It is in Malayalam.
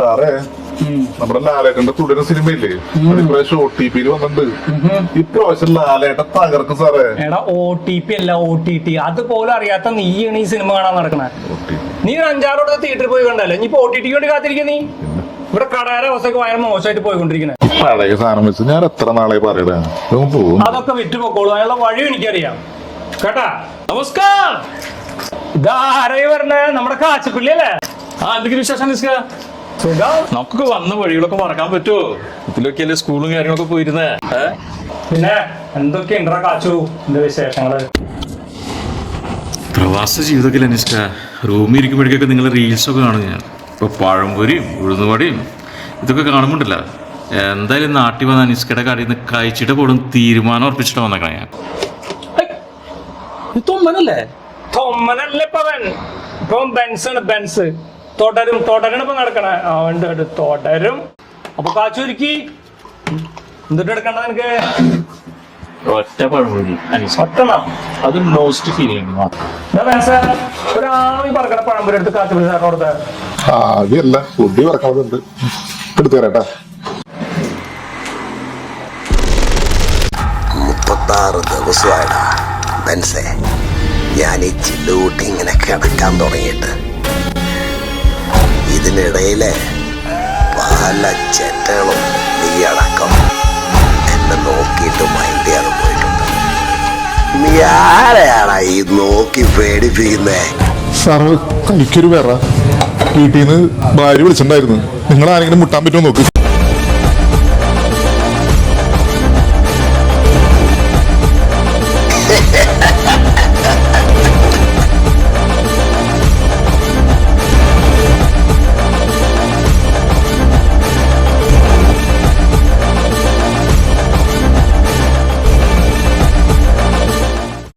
സാറേ നമ്മുടെ ലാലേട്ടന്റെ തുടരുന്ന സിനിമയില്ലേ? അതിപ്രാവശ്യം ഒ ടി പിയിൽ വന്നിട്ടുണ്ട്. ഇപ്രാവശ്യം ലാലേട്ടൻ തകർക്കും സാറേ. എടാ ഒ ടി പി അല്ല ഒ ടി ടി അതുപോലെ അറിയാത്ത നീയാണ് ഈ സിനിമ കാണാൻ നടക്കണേ. നീ ഒരു അഞ്ചാറോടെ തിയേറ്ററിൽ പോയി കണ്ടല്ലേ? ഇനി ഒ ടി ടിക്ക് വേണ്ടി കാത്തിരിക്കുക നീ? ഇവിടെ കടയുടെ അവസ്ഥയൊക്കെ ഭയങ്കര മോശമായിട്ട് പോയിക്കൊണ്ടിരിക്കണേ. പഴയ സാധനം വെച്ച് ഞാൻ എത്ര നാളെ പറയടാ? അതൊക്കെ വിറ്റ് പൊക്കോളൂ അതിനുള്ള വഴി എനിക്കറിയാം. കേട്ടാ? നമസ്കാരം. ഇതാരായി പറഞ്ഞ നമ്മുടെ കാച്ചപ്പിള്ളി അല്ലേ? ആ എന്തെങ്കിലും വിശേഷം നിസ്ക? സുഖം? നമുക്കൊക്കെ വന്ന വഴികളൊക്കെ മറക്കാൻ പറ്റുമോ ഇതിലൊക്കെയല്ലേ സ്കൂളും കാര്യങ്ങളൊക്കെ പോയിരുന്നേ? പിന്നെ എന്തൊക്കെ ഉണ്ടാ കാച്ചു? എന്റെ വിശേഷങ്ങൾ? പ്രവാസ ജീവിതത്തിൽ അനുഷ്ഠ റൂമിൽ ഇരിക്കുമ്പോഴേക്കൊക്കെ നിങ്ങൾ റീൽസൊക്കെ കാണും ഞാൻ. ഇപ്പൊ പഴംപൊരിയും ഉഴുന്നുപടിയും ഇതൊക്കെ കാണുമ്പോണ്ടല്ല. എന്തായാലും നാട്ടിൽ വന്ന അനിഷ്കയുടെ കടയിൽ നിന്ന് കഴിച്ചിട്ട് പോലും തീരുമാനം ഉറപ്പിച്ചിട്ട് വന്നേക്കണം ഞാൻ. തൊമ്മനല്ലേ? തൊമ്മനല്ലേ പവൻ ഇപ്പം ബെൻസ് ആണ് ബെൻസ്. തുടരും തുടരണം ഇപ്പൊ നടക്കണേ. ആ ഉണ്ട് തുടരും. അപ്പൊ കാച്ചുരുക്കി എന്നിട്ട് എടുക്കണ്ട നിനക്ക്? ഒറ്റ പഴംപൊരി. ഒറ്റണം? അത് നോസ്റ്റ് ഫീൽ ബെൻസ് ഒരാളീ പറക്കണ പഴംപൊരി എടുത്ത് കാച്ചു സാറിന് കൊടുത്തേ ആദ്യമല്ല ഫുഡ് പറക്കണതുണ്ട്. എടുത്തു തരാട്ടാ മുപ്പത്താറ് ദിവസമായിടാ ബെൻസേ ഞാൻ ഈ ചില്ലുകൂട്ടി ഇങ്ങനെ കിടക്കാൻ തുടങ്ങിയിട്ട്. ഇതിനിടയിലെ പല ചെറ്റകളും നീ അടക്കം എന്നെ നോക്കിയിട്ട് മൈൻഡ് ചെയ്യാതെ പോയിട്ടുണ്ട്. നീ ആരെയാണ് ഈ നോക്കി പേടിപ്പിക്കുന്നേ? സാറ് കഴിക്കൊരു വേറെ. വീട്ടിൽ നിന്ന് ഭാര്യ വിളിച്ചിട്ടുണ്ടായിരുന്നു. നിങ്ങൾ ആരെങ്കിലും മുട്ടാൻ പറ്റുമോ നോക്ക്.